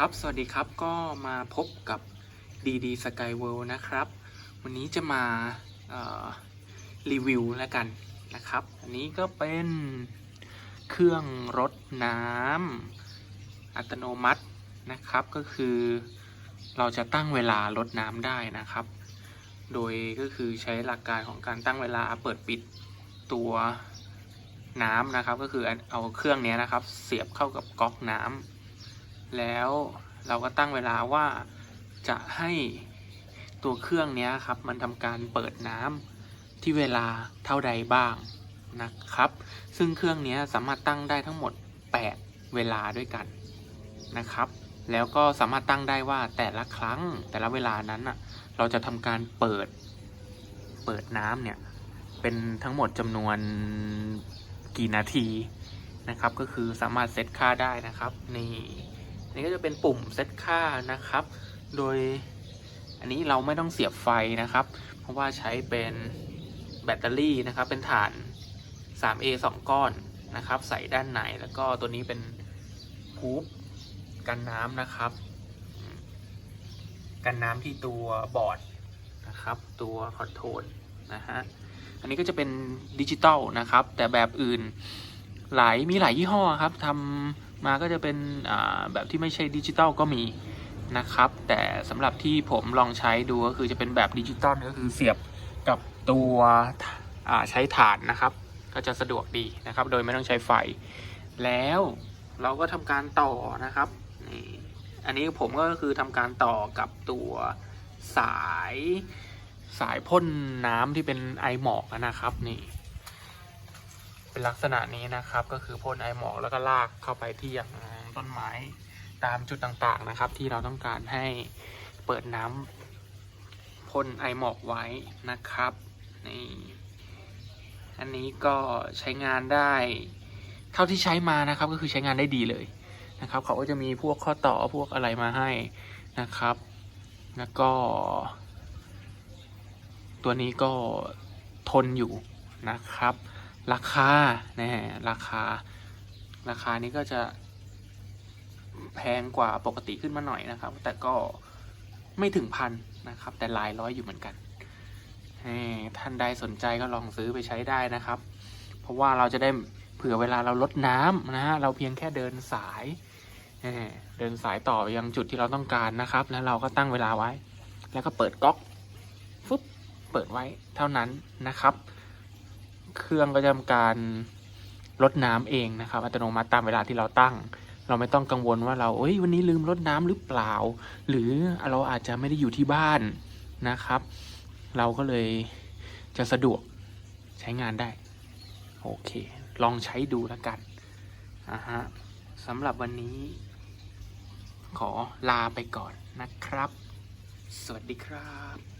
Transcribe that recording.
ครับ สวัสดีครับ ก็มาพบกับ DD Sky World นะครับ วันนี้จะมารีวิวแล้วกันนะครับ อันนี้ก็เป็นเครื่องรดน้ำอัตโนมัตินะครับ ก็คือเราจะตั้งเวลารดน้ำได้นะครับ โดยก็คือใช้หลักการของการตั้งเวลาเปิดปิดตัวน้ำนะครับ ก็คือเอาเครื่องนี้นะครับ เสียบเข้ากับก๊อกน้ำ แล้วเราก็ตั้งเวลาว่าจะให้ตัวเครื่องนี้ครับ มันทำการเปิดน้ำที่เวลาเท่าใดบ้างนะครับ ซึ่งเครื่องนี้สามารถตั้งได้ทั้งหมด 8 เวลาด้วยกันนะครับ แล้วก็สามารถตั้งได้ว่าแต่ละครั้งแต่ละเวลานั้นอะเราจะทำการเปิด เปิดน้ำเนี่ย เป็นทั้งหมดจำนวนกี่นาทีนะครับ ก็คือสามารถเซตค่าได้นะครับ นี่ นี่ก็จะเป็นปุ่มเซตค่านะครับ โดยอันนี้เราไม่ต้องเสียบไฟนะครับ เพราะว่าใช้เป็นแบตเตอรี่นะครับ เป็นฐาน 3A 2 ก้อนนะครับ ใส่ด้านในแล้วก็ตัวนี้เป็นฮูปกันน้ำนะครับ กันน้ำที่ตัวบอร์ดนะครับ ตัวคอนโทรลนะฮะ อันนี้ก็จะเป็นดิจิตอลนะครับ แต่แบบอื่น หลายมีหลายยี่ห้อครับทำมาก็จะเป็นแบบที่ไม่ใช่ดิจิตอลก็มีนะครับ แต่สำหรับที่ผมลองใช้ดูก็คือจะเป็นแบบดิจิตอลก็คือเสียบกับตัวใช้ฐานนะครับ ก็จะสะดวกดีนะครับ โดยไม่ต้องใช้ไฟ แล้วเราก็ทำการต่อนะครับนี่อันนี้ผมก็คือทำการต่อกับตัวสายสายพ่นน้ำที่เป็นไอหมอกนะครับนี่ เป็นลักษณะนี้นะครับ ก็คือพ่นไอหมอกแล้วก็ลากเข้าไปที่อย่างต้นไม้ตามจุดต่างๆนะครับ ที่เราต้องการให้เปิดน้ำพ่นไอหมอกไว้นะครับนี่อันนี้ก็ใช้งานได้เท่าที่ใช้มานะครับ ก็คือใช้งานได้ดีเลยนะครับ เขาก็จะมีพวกข้อต่อพวกอะไรมาให้นะครับ แล้วก็ ตัวนี้ก็ทนอยู่นะครับ ราคานะฮะราคา ราคานี้ก็จะแพงกว่าปกติขึ้นมาหน่อยนะครับ แต่ก็ไม่ถึงพันนะครับ แต่หลายร้อยอยู่เหมือนกันท่านใดสนใจก็ลองซื้อไปใช้ได้นะครับ เพราะว่าเราจะได้เผื่อเวลาเราลดน้ำนะฮะเราเพียงแค่เดินสายเดินสายต่อยังจุดที่เราต้องการนะครับ แล้วเราก็ตั้งเวลาไว้ แล้วก็เปิดก๊อกฟึบเปิดไว้เท่านั้นนะครับ เครื่องก็จะทำการลดน้ำเองนะครับ อัตโนมัติตามเวลาที่เราตั้ง เราไม่ต้องกังวลว่าเราเอ้ยวันนี้ลืมลดน้ำหรือเปล่า หรือเราอาจจะไม่ได้อยู่ที่บ้านนะครับ เราก็เลยจะสะดวกใช้งานได้ โอเค ลองใช้ดูแล้วกันอะฮะสำหรับวันนี้ ขอลาไปก่อนนะครับ สวัสดีครับ